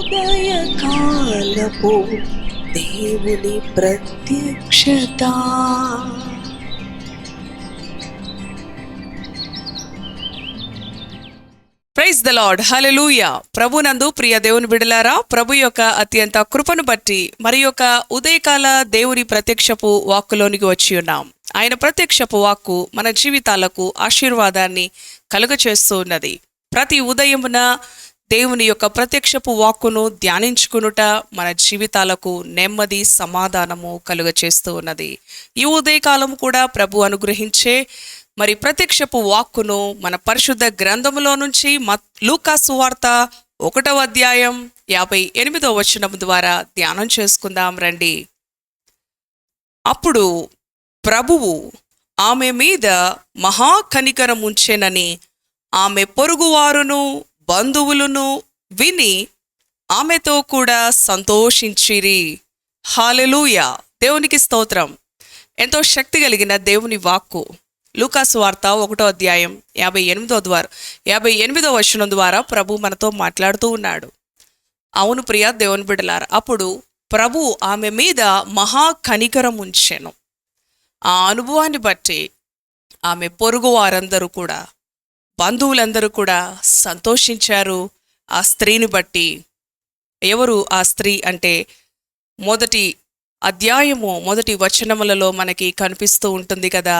ఉదయకాలపు దేవుని ప్రత్యక్షత. ప్రైజ్ ద లార్డ్ హల్లెలూయా ప్రభునందు ప్రియ దేవుని బిడలారా ప్రభు యొక్క అత్యంత కృపను బట్టి మరి యొక్క ఉదయకాల దేవుని ప్రత్యక్షపు వాక్కులోనికి వచ్చి ఉన్నాం. ఆయన ప్రత్యక్షపు వాక్కు మన జీవితాలకు ఆశీర్వాదాన్ని కలుగచేస్తూ ఉన్నది. ప్రతి ఉదయమున దేవుని యొక్క ప్రత్యక్షపు వాక్కును ధ్యానించుకునుట మన జీవితాలకు నెమ్మది సమాధానము కలుగచేస్తూ ఉన్నది. ఈ ఉదయకాలం కూడా ప్రభు అనుగ్రహించే మరి ప్రత్యక్షపు వాక్కును మన పరిశుద్ధ గ్రంథములో నుంచి మత్ లూకాసు వార్త ఒకటవ అధ్యాయం యాభై ఎనిమిదవ వచనం ద్వారా ధ్యానం చేసుకుందాం రండి. అప్పుడు ప్రభువు ఆమె మీద మహా కనికరం ఆమె పొరుగువారును బంధువులను విని ఆమెతో కూడా సంతోషించిరి. హాలెలూయ దేవునికి స్తోత్రం. ఎంతో శక్తి కలిగిన దేవుని వాక్కు. లూకాసు వార్త ఒకటో అధ్యాయం యాభై ఎనిమిదో ద్వారా యాభై ఎనిమిదో వచనం ద్వారా ప్రభు మనతో మాట్లాడుతూ ఉన్నాడు. అవును ప్రియ దేవుని బిడ్డలారు అప్పుడు ప్రభు ఆమె మీద మహా కనికరం ఉంచెను. ఆ అనుభవాన్ని బట్టి ఆమె పొరుగు వారందరూ కూడా బంధువులందరూ కూడా సంతోషించారు ఆ స్త్రీని బట్టి. ఎవరు ఆ స్త్రీ అంటే మొదటి అధ్యాయము మొదటి వచనములలో మనకి కనిపిస్తూ ఉంటుంది కదా.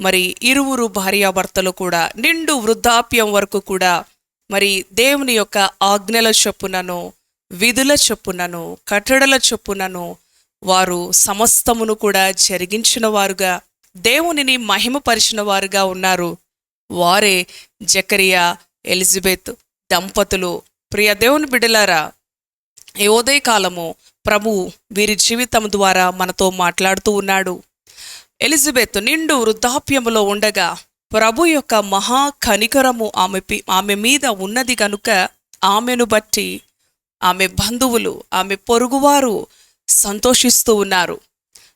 మరి ఇరువురు భార్యాభర్తలు కూడా నిండు వృద్ధాప్యం వరకు కూడా మరి దేవుని యొక్క ఆజ్ఞల చొప్పునను విధుల చొప్పునను కట్టడల చొప్పునను వారు సమస్తమును కూడా జరిగించిన వారుగా దేవునిని మహిమపరిచిన వారుగా ఉన్నారు. వారే జకరియా ఎలిజబెత్ దంపతులు ప్రియ దేవుని బిడ్డలారా ఈ ఉదయకాలము ప్రభు వీరి జీవితం ద్వారా మనతో మాట్లాడుతూ ఉన్నాడు. ఎలిజబెత్ నిండు వృద్ధాప్యములో ఉండగా ప్రభు యొక్క మహా కనికరము ఆమె పి- ఆమె మీద ఉన్నది కనుక ఆమెను బట్టి ఆమె బంధువులు ఆమె పొరుగువారు సంతోషిస్తూ ఉన్నారు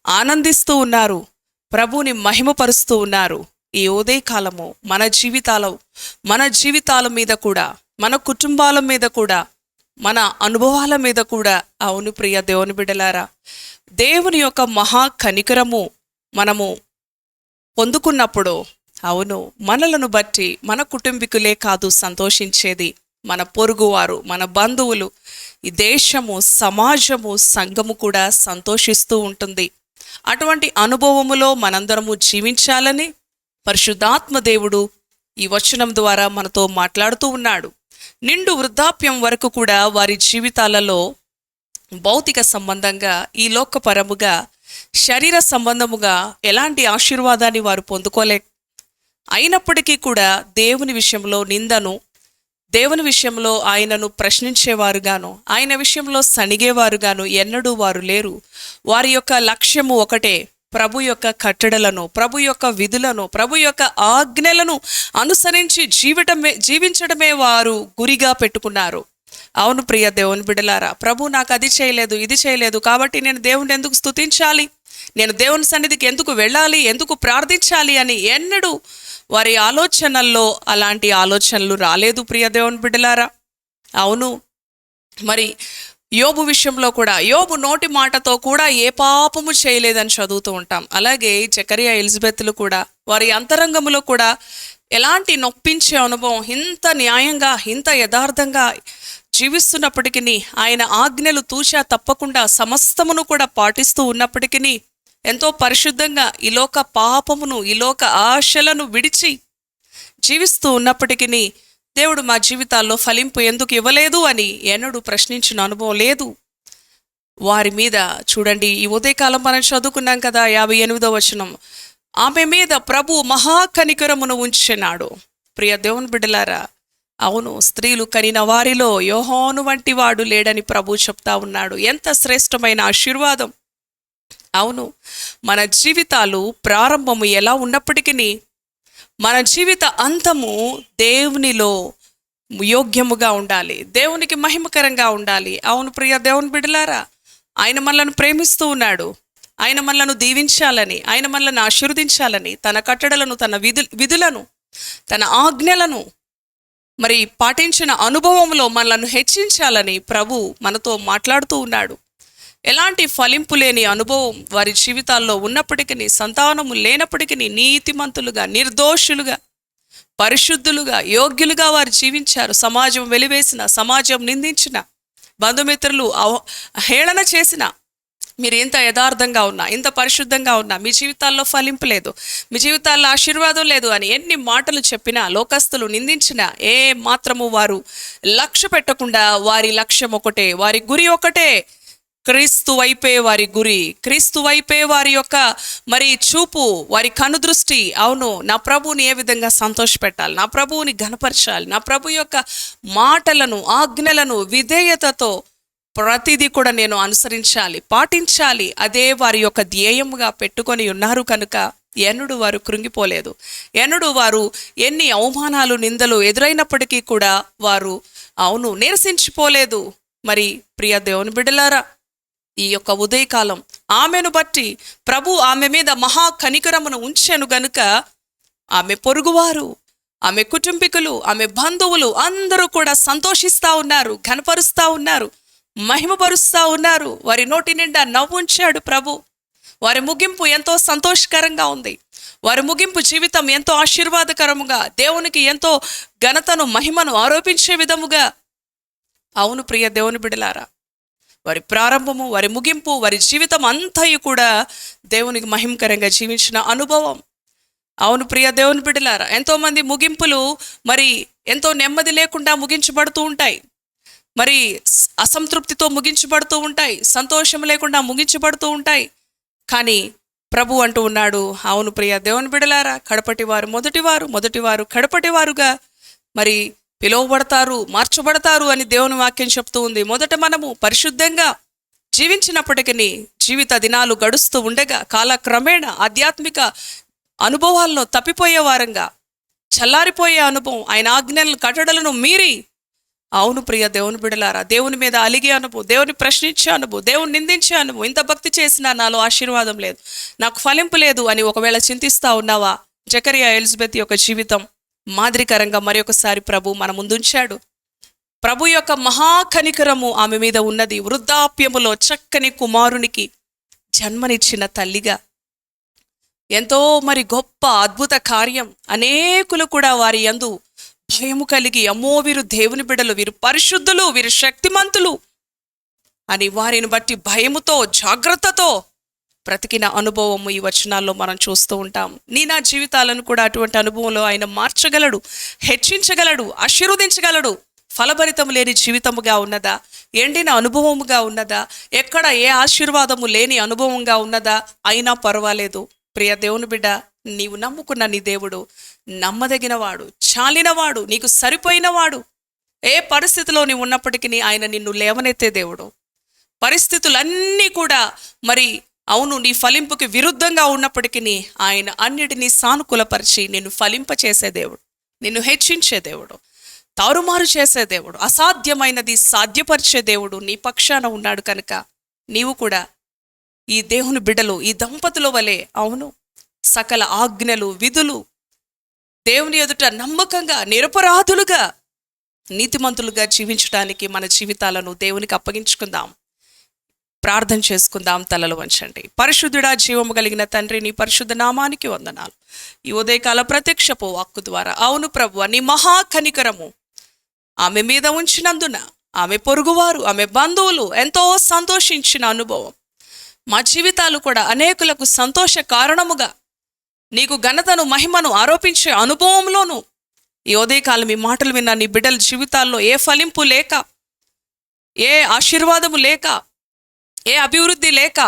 ఆనందిస్తూ ఉన్నారు ప్రభుని మహిమపరుస్తూ ఉన్నారు. ఈ ఉదయకాలము మన జీవితాల మన జీవితాల మీద కూడా మన కుటుంబాల మీద కూడా మన అనుభవాల మీద కూడా అవును ప్రియ దేవుని బిడలారా దేవుని యొక్క మహా కనికరము మనము పొందుకున్నప్పుడు అవును మనలను బట్టి మన కుటుంబీకులే కాదు సంతోషించేది మన పొరుగువారు మన బంధువులు. ఈ దేశము సమాజము సంఘము కూడా సంతోషిస్తూ ఉంటుంది. అటువంటి అనుభవములో మనందరము జీవించాలని పరిశుద్ధాత్మ దేవుడు ఈ వచనం ద్వారా మనతో మాట్లాడుతూ ఉన్నాడు. నిండు వృద్ధాప్యం వరకు కూడా వారి జీవితాలలో భౌతిక సంబంధంగా ఈ లోకపరముగా శరీర సంబంధముగా ఎలాంటి ఆశీర్వాదాన్ని వారు పొందుకోలే. అయినప్పటికీ కూడా దేవుని విషయంలో నిందను దేవుని విషయంలో ఆయనను ప్రశ్నించేవారుగాను ఆయన విషయంలో సణిగేవారుగాను ఎన్నడూ వారు లేరు. వారి యొక్క లక్ష్యము ఒకటే ప్రభు యొక్క కట్టడలను ప్రభు యొక్క విధులను ప్రభు యొక్క ఆజ్ఞలను అనుసరించి జీవిటమే జీవించడమే వారు గురిగా పెట్టుకున్నారు. అవును ప్రియ దేవుని బిడలారా ప్రభు నాకు అది చేయలేదు ఇది చేయలేదు కాబట్టి నేను దేవుని ఎందుకు స్తుతించాలి? నేను దేవుని సన్నిధికి ఎందుకు వెళ్ళాలి? ఎందుకు ప్రార్థించాలి అని ఎన్నడూ వారి ఆలోచనల్లో అలాంటి ఆలోచనలు రాలేదు ప్రియ దేవుని బిడ్డలారా అవును. మరి యోబు విషయంలో కూడా యోబు నోటి మాటతో కూడా ఏ పాపము చేయలేదని చదువుతూ ఉంటాం. అలాగే జకరియా ఎలిజబెత్లు కూడా వారి అంతరంగములో కూడా ఎలాంటి నొప్పించే అనుభవం ఇంత న్యాయంగా ఇంత యథార్థంగా జీవిస్తున్నప్పటికీ ఆయన ఆజ్ఞలు తూచా తప్పకుండా సమస్తమును కూడా పాటిస్తూ ఉన్నప్పటికీ ఎంతో పరిశుద్ధంగా ఈలోక పాపమును ఈలోక ఆశలను విడిచి జీవిస్తూ ఉన్నప్పటికీ దేవుడు మా జీవితాల్లో ఫలింపు ఎందుకు ఇవ్వలేదు అని ఎన్నడూ ప్రశ్నించిన అనుభవం లేదు. వారి మీద చూడండి ఈ ఉదయకాలం మనం చదువుకున్నాం కదా యాభై ఎనిమిదో వచనం. ఆమె మీద ప్రభు మహాకనికరమును ఉంచినాడు. ప్రియ దేవుని బిడ్డలారా అవును స్త్రీలు కనిన వారిలో యోహోను వంటి వాడు లేడని ప్రభు చెప్తా ఉన్నాడు. ఎంత శ్రేష్టమైన ఆశీర్వాదం! అవును మన జీవితాలు ప్రారంభము ఎలా ఉన్నప్పటికీ మన జీవిత అంతము దేవునిలో యోగ్యముగా ఉండాలి. దేవునికి మహిమకరంగా ఉండాలి. అవును ప్రియ దేవుని బిడలారా ఆయన మనలను ప్రేమిస్తూ ఉన్నాడు. ఆయన మనలను దీవించాలని ఆయన మనలను ఆశీర్వదించాలని తన కట్టడలను తన విధు విధులను తన ఆజ్ఞలను మరి పాటించిన అనుభవంలో మనలను హెచ్చించాలని ప్రభు మనతో మాట్లాడుతూ ఉన్నాడు. ఎలాంటి ఫలింపు లేని అనుభవం వారి జీవితాల్లో ఉన్నప్పటికీ సంతానము లేనప్పటికీ నీతిమంతులుగా నిర్దోషులుగా పరిశుద్ధులుగా యోగ్యులుగా వారు జీవించారు. సమాజం వెలివేసిన సమాజం నిందించిన బంధుమిత్రులు అవ- హేళన చేసిన మీరు ఎంత యథార్థంగా ఉన్నా ఎంత పరిశుద్ధంగా ఉన్నా మీ జీవితాల్లో ఫలింపు లేదు మీ జీవితాల్లో ఆశీర్వాదం లేదు అని ఎన్ని మాటలు చెప్పినా లోకస్తులు నిందించినా ఏ మాత్రము వారు లక్ష్య పెట్టకుండా వారి లక్ష్యం ఒకటే వారి గురి ఒకటే. క్రీస్తు వైపే వారి గురి క్రీస్తు వైపే వారి యొక్క మరి చూపు వారి కనుదృష్టి అవును నా ప్రభువుని ఏ విధంగా సంతోషపెట్టాలి నా ప్రభువుని ఘనపరచాలి నా ప్రభు యొక్క మాటలను ఆజ్ఞలను విధేయతతో ప్రతిదీ కూడా నేను అనుసరించాలి పాటించాలి అదే వారి యొక్క ధ్యేయముగా పెట్టుకొని ఉన్నారు కనుక ఎన్నుడు వారు కృంగిపోలేదు. ఎన్నుడు వారు ఎన్ని అవమానాలు నిందలు ఎదురైనప్పటికీ కూడా వారు అవును నిరసించిపోలేదు. మరి ప్రియ దేవుని బిడ్డలారా ఈ యొక్క ఉదయకాలం. ఆమెను బట్టి ప్రభు ఆమె మీద మహా కనికరమును ఉంచెను గనుక ఆమె పొరుగువారు ఆమె కుటుంబీకులు ఆమె బంధువులు అందరూ కూడా సంతోషిస్తూ ఉన్నారు ఘనపరుస్తూ ఉన్నారు మహిమపరుస్తూ ఉన్నారు. వారి నోటి నిండా నవ్వుంచాడు ప్రభు. వారి ముగింపు ఎంతో సంతోషకరంగా ఉంది. వారి ముగింపు జీవితం ఎంతో ఆశీర్వాదకరముగా దేవునికి ఎంతో ఘనతను మహిమను ఆరోపించే విధముగా. అవును ప్రియ దేవుని బిడలారా వారి ప్రారంభము వారి ముగింపు వారి జీవితం అంతయు కూడా దేవునికి మహిమకరంగా జీవించిన అనుభవం. అవును ప్రియ దేవుని బిడ్డలారా ఎంతోమంది ముగింపులు మరి ఎంతో నెమ్మది లేకుండా ముగించబడుతూ ఉంటాయి. మరి అసంతృప్తితో ముగించబడుతూ ఉంటాయి సంతోషం లేకుండా ముగించబడుతూ ఉంటాయి. కానీ ప్రభు అంటూ ఉన్నాడు అవును ప్రియ దేవుని బిడలారా కడపటి వారు మొదటివారు మొదటివారు కడపటి వారుగా మరి పిలువబడతారు మార్చబడతారు అని దేవుని వాక్యం చెప్తూ ఉంది. మొదట మనము పరిశుద్ధంగా జీవించినప్పటికీ జీవిత దినాలు గడుస్తూ ఉండగా కాలక్రమేణ ఆధ్యాత్మిక అనుభవాల్లో తప్పిపోయే వారంగా చల్లారిపోయే అనుభవం ఆయన ఆజ్ఞలను కట్టడలను మీరి. అవును ప్రియ దేవుని బిడలారా దేవుని మీద అలిగే అనుభవం దేవుని ప్రశ్నించే అనుభవం దేవుని నిందించే అనుభవం ఇంత భక్తి చేసినా నాలో ఆశీర్వాదం లేదు. నాకు ఫలింపు లేదు అని ఒకవేళ చింతిస్తా ఉన్నావా? జకరియా ఎలిజబెత్ యొక్క జీవితం మాదిరికరంగా మరొకసారి ప్రభు మన ముందుంచాడు. ప్రభు యొక్క మహాకనికరము ఆమె మీద ఉన్నది. వృద్ధాప్యములో చక్కని కుమారునికి జన్మనిచ్చిన తల్లిగా. ఎంతో మరి గొప్ప అద్భుత కార్యం. అనేకులు కూడా వారి యందు భయము కలిగి అమ్మో వీరు దేవుని బిడలు వీరు పరిశుద్ధులు వీరు శక్తిమంతులు అని వారిని బట్టి భయముతో జాగ్రత్తతో బ్రతికిన అనుభవము ఈ వచనాల్లో మనం చూస్తూ ఉంటాం. నీ నా జీవితాలను కూడా అటువంటి అనుభవంలో ఆయన మార్చగలడు హెచ్చించగలడు ఆశీర్వదించగలడు. ఫలభరితం లేని జీవితముగా ఉన్నదా? ఎండిన అనుభవముగా ఉన్నదా? ఎక్కడ ఏ ఆశీర్వాదము లేని అనుభవంగా ఉన్నదా? అయినా పర్వాలేదు. ప్రియ దేవుని బిడ్డ నీవు నమ్ముకున్న నీ దేవుడు నమ్మదగినవాడు చాలినవాడు నీకు సరిపోయినవాడు. ఏ పరిస్థితిలో నీవు ఉన్నప్పటికీ ఆయన నిన్ను లేవనెత్తే దేవుడు. పరిస్థితులన్నీ కూడా మరి అవును నీ ఫలింపుకి విరుద్ధంగా ఉన్నప్పటికీ ఆయన అన్నిటినీ సానుకూలపరిచి నిన్ను ఫలింపచేసే దేవుడు. నిన్ను హెచ్చించే దేవుడు. తారుమారు చేసే దేవుడు. అసాధ్యమైనది సాధ్యపరిచే దేవుడు నీ పక్షాన ఉన్నాడు కనుక నీవు కూడా ఈ దేవుని బిడ్డలు ఈ దంపతుల వలె అవును. సకల ఆజ్ఞలు విధులు దేవుని ఎదుట నమ్మకంగా నిరపరాధులుగా నీతిమంతులుగా జీవించడానికి మన జీవితాలను దేవునికి అప్పగించుకుందాం. ప్రార్థన చేసుకుందాం తలలు వంచండి. పరిశుద్ధుడా జీవము కలిగిన తండ్రి నీ పరిశుద్ధ నామానికి వందనాలు. ఈ ఉదయకాల ప్రత్యక్షపు వాక్కు ద్వారా అవును ప్రభు నీ మహాకనికరము ఆమె మీద ఉంచినందున ఆమె పొరుగువారు ఆమె బంధువులు ఎంతో సంతోషించిన అనుభవం. మా జీవితాలు కూడా అనేకులకు సంతోష కారణముగా నీకు ఘనతను మహిమను ఆరోపించే అనుభవంలోనూ ఈ ఉదయకాలం మీ మాటలు విన్న నీ బిడ్డల జీవితాల్లో ఏ ఫలింపు లేక ఏ ఆశీర్వాదము లేక ఏ అభివృద్ధి లేక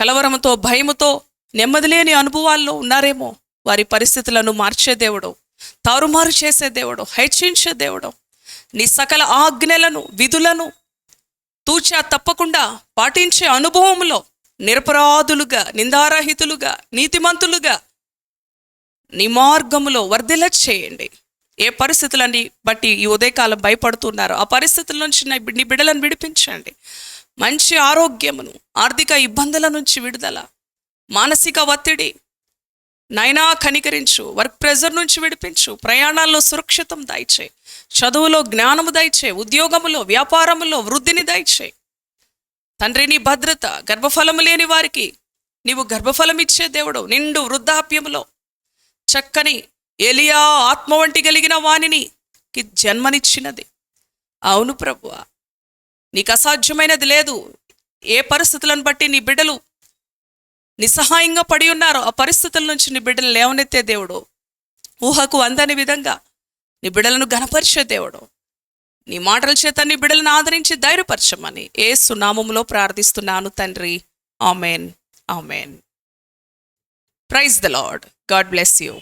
కలవరముతో భయముతో నెమ్మది లేని అనుభవాల్లో ఉన్నారేమో. వారి పరిస్థితులను మార్చే దేవుడు తారుమారు చేసే దేవుడు హెచ్చించే దేవుడు. నీ సకల ఆజ్ఞలను విధులను తూచా తప్పకుండా పాటించే అనుభవంలో నిరపరాధులుగా నిందారహితులుగా నీతిమంతులుగా నీ మార్గములో వర్ధిల చేయండి. ఏ పరిస్థితులని బట్టి ఈ ఉదయకాలం భయపడుతున్నారో? ఆ పరిస్థితుల నుంచి నీ బిడ్డలను విడిపించండి. మంచి ఆరోగ్యమును ఆర్థిక ఇబ్బందుల నుంచి విడుదల మానసిక ఒత్తిడి నైనా కనికరించు వర్క్ ప్రెజర్ నుంచి విడిపించు ప్రయాణాల్లో సురక్షితం దయచే చదువులో జ్ఞానము దయచే ఉద్యోగములో వ్యాపారములో వృద్ధిని దయచే. తండ్రిని భద్రత గర్భఫలము లేని వారికి నీవు గర్భఫలం ఇచ్చే దేవుడు నిండు వృద్ధాప్యములో. చక్కని ఎలియా ఆత్మ వంటి కలిగిన వానిని కి జన్మనిచ్చినది. అవును ప్రభువా నీకు అసాధ్యమైనది లేదు. ఏ పరిస్థితులను బట్టి నీ బిడ్డలు నిస్సహాయంగా పడి ఉన్నారో ఆ పరిస్థితుల నుంచి నీ బిడ్డలు లేవనెత్తే దేవుడు. ఊహకు అందని విధంగా నీ బిడ్డలను గనపరిచే దేవుడు. నీ మాటల చేత నీ బిడ్డలను ఆదరించి ధైర్యపరచమని ఏ సునామములో ప్రార్థిస్తున్నాను తండ్రి. Amen. Amen. Praise the Lord God bless you.